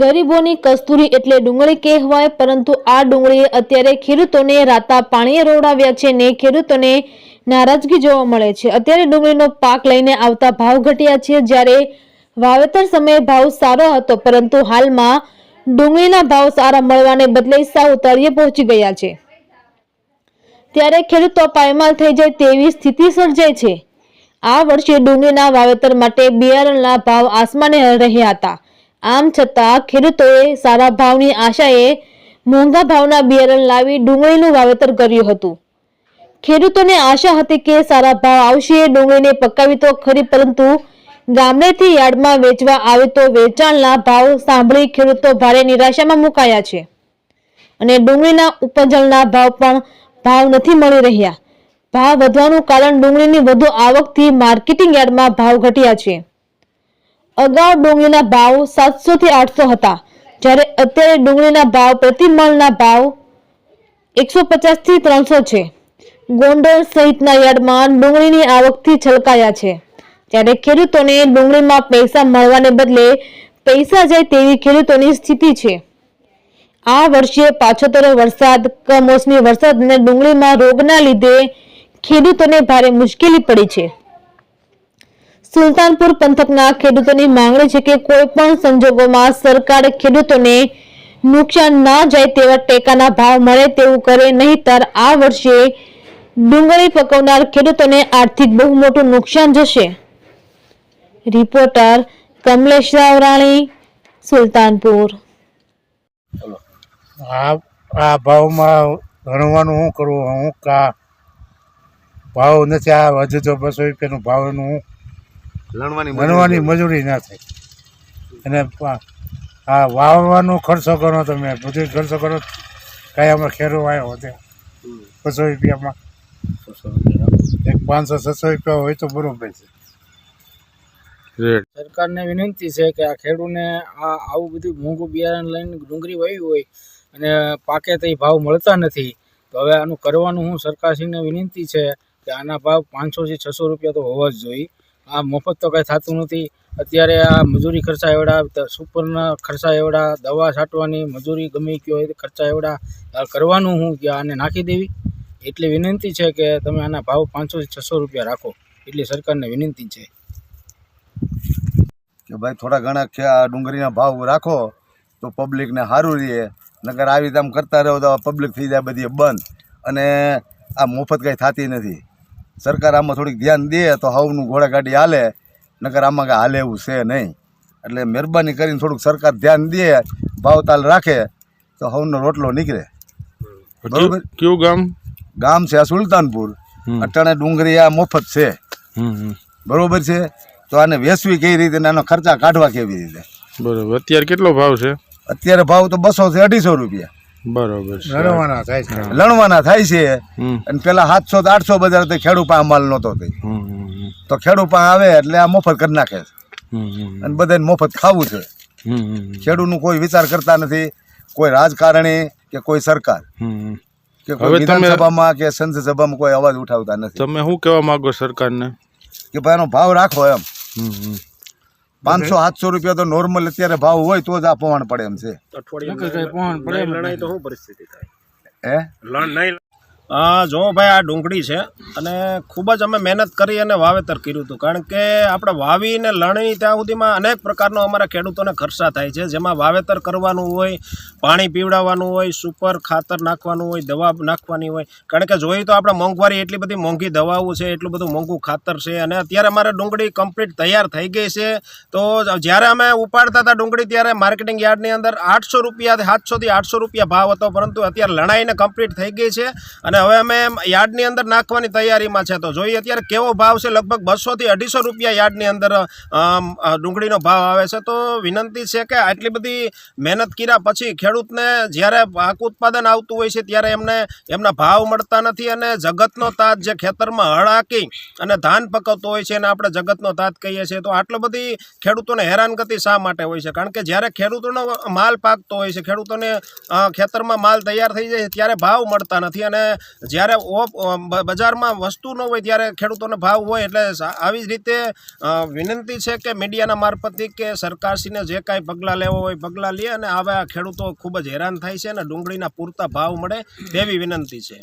ગરીબોની કસ્તુરી એટલે ડુંગળી કહેવાય, પરંતુ આ ડુંગળીએ અત્યારે ખેડૂતોને રાતા પાણીએ રોડાવ્યા છે ને ખેડૂતોને નારાજગી જોવા મળે છે. અત્યારે ડુંગળીનો પાક લઈને આવતા ભાવ ઘટ્યા છે. જ્યારે વાવેતર સમયે ભાવ સારો હતો, પરંતુ હાલમાં ડુંગળીના ભાવ સારા મળવાને બદલે સાવ તળિયે પહોંચી ગયા છે. ત્યારે ખેડૂતો પાયમાલ થઈ જાય તેવી સ્થિતિ સર્જાય છે. આ વર્ષે ડુંગળીના વાવેતર માટે બિયારણના ભાવ આસમાને રહ્યા હતા. આમ છતાં ખેડૂતોએ સારા ભાવની આશાએ મોંઘા ભાવના બિયારણ લાવી ડુંગળીનું વાવેતર કર્યું હતું. ખેડૂતોને આશા હતી કે સારા ભાવ આવશે, ડુંગળીને પકાવી તો ખરી, પરંતુ ગામડેથી યાર્ડમાં વેચવા આવે તો વેચાણના ભાવ સાંભળી ખેડૂતો ભારે નિરાશામાં મુકાયા છે. અને ડુંગળીના ઉપજલના ભાવ પણ ભાવ નથી મળી રહ્યા. ભાવ વધવાનું કારણ ડુંગળીની વધુ આવકથી માર્કેટિંગ યાર્ડમાં ભાવ ઘટ્યા છે. અગાઉ ડુંગળીના ભાવ સાતસો થી આઠસો હતા. જ્યારે અત્યારે ડુંગળીના ભાવ પ્રતિ ભાવ એકસો પચાસથી ત્રણસો છે. ગોંડલ સહિતના યાર્ડમાં ડુંગળીની આવકથી છલકાયા છે. ત્યારે ખેડૂતોને ડુંગળીમાં પૈસા મળવાને બદલે પૈસા જાય તેવી ખેડૂતોની સ્થિતિ છે. આ વર્ષે પાછોતરો વરસાદ, કમોસમી વરસાદ અને ડુંગળીમાં રોગના લીધે ખેડૂતોને ભારે મુશ્કેલી પડી છે. સુલતાનપુર પંથકના ખેડૂતોની માંગણી છે કે કોઈ પણ સંજોગોમાં સરકાર ખેડૂતોને નુકસાન ના જાય તેવા ટેકાના ભાવ મળે તેવું કરે નહીતર આ વર્ષે ડુંગળી પકવનાર ખેડૂતોને આર્થિક બહુ મોટું નુકસાન જશે. રિપોર્ટર કમલેશ રાવરાણી, સુલતાનપુર. આ આ ભાવમાં ભણવાનું શું કરવું હું કા ભાવ નથી? આ હજુ તો બસો રૂપિયાનું ભાવનું હું લણવાની ભણવાની મજૂરી ના થાય. અને આ વાવવાનો ખર્ચો કરો તમે. બધું ખર્ચો કરો. કાંઈ અમે ખેરો આવ્યો તે બસો રૂપિયામાં. એક પાંચસો છસો રૂપિયા હોય તો બરોબર છે. સરકારને વિનંતી છે કે આ ખેડૂને આ આવું બધું મોંઘું બિયારણ લઈને ડુંગળી વાવી હોય અને પાકે તો ભાવ મળતા નથી તો હવે આનું કરવાનું હું સરકારશ્રીને વિનંતી છે કે આના ભાવ પાંચસોથી છસો રૂપિયા તો હોવા જ જોઈએ. આ મફત તો કાંઈ થતું નથી. અત્યારે આ મજૂરી ખર્ચા એવડા સુપરના ખર્ચા એવડા, દવા છાંટવાની મજૂરી ગમે કયો હોય ખર્ચા એવડા કરવાનું હું કે આને નાખી દેવી. એટલી વિનંતી છે કે તમે આના ભાવ પાંચસોથી છસો રૂપિયા રાખો. એટલી સરકારને વિનંતી છે. કે ભાઈ થોડા ઘણા આ ડુંગળીના ભાવ રાખો તો પબ્લિકને સારું રહે. નગર આવી રીતે આમ કરતા રહો તો પબ્લિક થઈ જાય બધી બંધ. અને આ મફત કંઈ થતી નથી. સરકાર આમાં થોડીક ધ્યાન દે તો હવનું ઘોડાગાડી હાલે નકર આમાં કાંઈ હાલે એવું છે નહીં. એટલે મહેરબાની કરીને થોડુંક સરકાર ધ્યાન દે ભાવતાલ રાખે તો હવનો રોટલો નીકળે. બરોબર? કયું ગામ? ગામ છે આ સુલતાનપુર. અટાણે ડુંગરી આ મફત છે. બરોબર છે? તો આને વેચવી કઈ રીતે આનો ખર્ચા કાઢવા કેવી રીતે? બરોબર. અત્યારે કેટલો ભાવ છે? અત્યારે ભાવ તો બસો થી અઢીસો રૂપિયા. બરોબર લણવાના થાય છે. લણવાના થાય છે. અને પેલા સાતસો તો આઠસો બજાર તો ખેડૂ પાસે માલ નહોતો થઈ તો ખેડૂ પા આવે એટલે આ મફત કરી નાખે છે. અને બધાને મફત ખાવું છે. ખેડૂત હમ કોઈ વિચાર કરતા નથી. કોઈ રાજકારણી કે કોઈ સરકાર. હમ. કે કોઈ વિધાનસભામાં કે સંસદ સભામાં કોઈ અવાજ ઉઠાવતા નથી. તમે શું કહેવા માંગો સરકારને? કે ભાઈ એનો ભાવ રાખો એમ. પાંચસો સાતસો રૂપિયા તો નોર્મલ અત્યારે ભાવ હોય તો જ આ પવન પડે એમ છે. હા? જો ભાઈ, આ ડુંગળી છે અને ખૂબ જ અમે મહેનત કરી અને વાવેતર કર્યું હતું. કારણ કે આપણે વાવીને લણી ત્યાં સુધીમાં અનેક પ્રકારનો અમારા ખેડૂતોને ખર્ચા થાય છે. જેમાં વાવેતર કરવાનું હોય, પાણી પીવડાવવાનું હોય, સુપર ખાતર નાખવાનું હોય, દવા નાખવાની હોય. કારણ કે જોઈએ તો આપણે મોંઘવારી એટલી બધી મોંઘી દવાઓ છે, એટલું બધું મોંઘું ખાતર છે. અને અત્યારે અમારે ડુંગળી કમ્પ્લીટ તૈયાર થઈ ગઈ છે. તો જ્યારે અમે ઉપાડતા હતા ડુંગળી, ત્યારે માર્કેટિંગ યાર્ડની અંદર આઠસો રૂપિયા, સાતસોથી આઠસો રૂપિયા ભાવ હતો. પરંતુ અત્યારે લણાઈને કમ્પ્લીટ થઈ ગઈ છે. અને હવે અમે યાર્ડની અંદર નાખવાની તૈયારીમાં છે. તો જોઈએ અત્યારે કેવો ભાવ છે? લગભગ બસોથી અઢીસો રૂપિયા યાર્ડની અંદર ડુંગળીનો ભાવ આવે છે. તો વિનંતી છે કે આટલી બધી મહેનત કર્યા પછી ખેડૂતને જ્યારે પાક ઉત્પાદન આવતું હોય છે, ત્યારે એમને એમના ભાવ મળતા નથી અને જગતનો તાત જે ખેતરમાં હળ હાકી અને ધાન પકવતો હોય છે, એને આપણે જગતનો તાત કહીએ છીએ. તો આટલો બધી ખેડૂતોને હેરાનગતિ શા માટે હોય છે? કારણ કે જ્યારે ખેડૂતોનો માલ પાકતો હોય છે, ખેડૂતોને ખેતરમાં માલ તૈયાર થઈ જાય ત્યારે ભાવ મળતા નથી અને જ્યારે બજારમાં વસ્તુ ન હોય ત્યારે ખેડૂતોને ભાવ હોય એટલે આવી જ રીતે વિનંતી છે કે મીડિયાના મારફતથી કે સરકારશ્રીને જે કાંઈ પગલાં લેવા હોય પગલાં લે અને આવા ખેડૂતો ખૂબ જ હેરાન થાય છે અને ડુંગળીના પૂરતા ભાવ મળે તેવી વિનંતી છે.